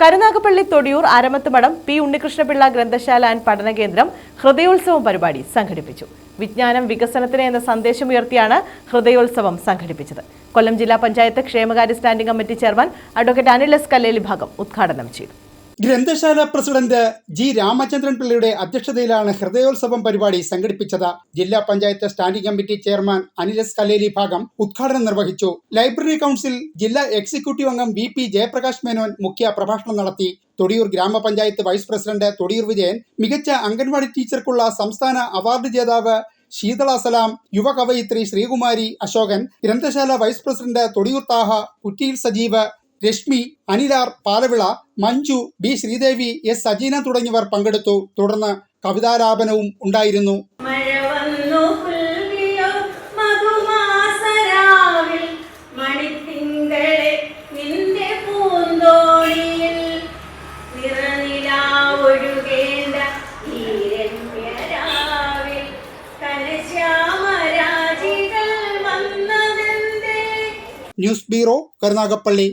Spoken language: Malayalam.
കരുനാഗപ്പള്ളി തൊടിയൂർ അരമത്തുമടം പി ഉണ്ണികൃഷ്ണപിള്ള ഗ്രന്ഥശാല ആൻഡ് പഠന കേന്ദ്രം ഹൃദയോത്സവം പരിപാടി സംഘടിപ്പിച്ചു. വിജ്ഞാനം വികസനത്തിന് എന്ന സന്ദേശമുയർത്തിയാണ് ഹൃദയോത്സവം സംഘടിപ്പിച്ചത്. കൊല്ലം ജില്ലാ പഞ്ചായത്ത് ക്ഷേമകാര്യ standing committee chairman advocate Anil S Kalleli ഭാഗം ഉദ്ഘാടനം ചെയ്തു. ഗ്രന്ഥശാല പ്രസിഡന്റ് ജി രാമചന്ദ്രൻ പിള്ളയുടെ അധ്യക്ഷതയിലാണ് ഹൃദയോത്സവം പരിപാടി സംഘടിപ്പിച്ചത്. ജില്ലാ പഞ്ചായത്ത് സ്റ്റാൻഡിംഗ് കമ്മിറ്റി ചെയർമാൻ അനിലസ് കല്ലേലി ഭാഗം ഉദ്ഘാടനം നിർവഹിച്ചു. ലൈബ്രറി കൗൺസിൽ ജില്ലാ എക്സിക്യൂട്ടീവ് അംഗം വി പി ജയപ്രകാശ് മേനോൻ മുഖ്യ പ്രഭാഷണം നടത്തി. തൊടിയൂർ ഗ്രാമപഞ്ചായത്ത് വൈസ് പ്രസിഡന്റ് തൊടിയൂർ വിജയൻ മികച്ച അംഗൻവാടി ടീച്ചർക്കുള്ള സംസ്ഥാന അവാർഡ് ജേതാവ് ശീതള സലാം യുവ കവയിത്രി ശ്രീകുമാരി അശോകൻ ഗ്രന്ഥശാല വൈസ് പ്രസിഡന്റ് തൊടിയൂർ താഹ കുറ്റിയിൽ സജീവ് രശ്മി അനിലാർ പാലവിള മഞ്ജു ബി ശ്രീദേവി എസ് സജീന തുടങ്ങിയവർ പങ്കെടുത്തു. തുടർന്ന് കവിതാലാപനവും ഉണ്ടായിരുന്നു. News bureau Karunagappally.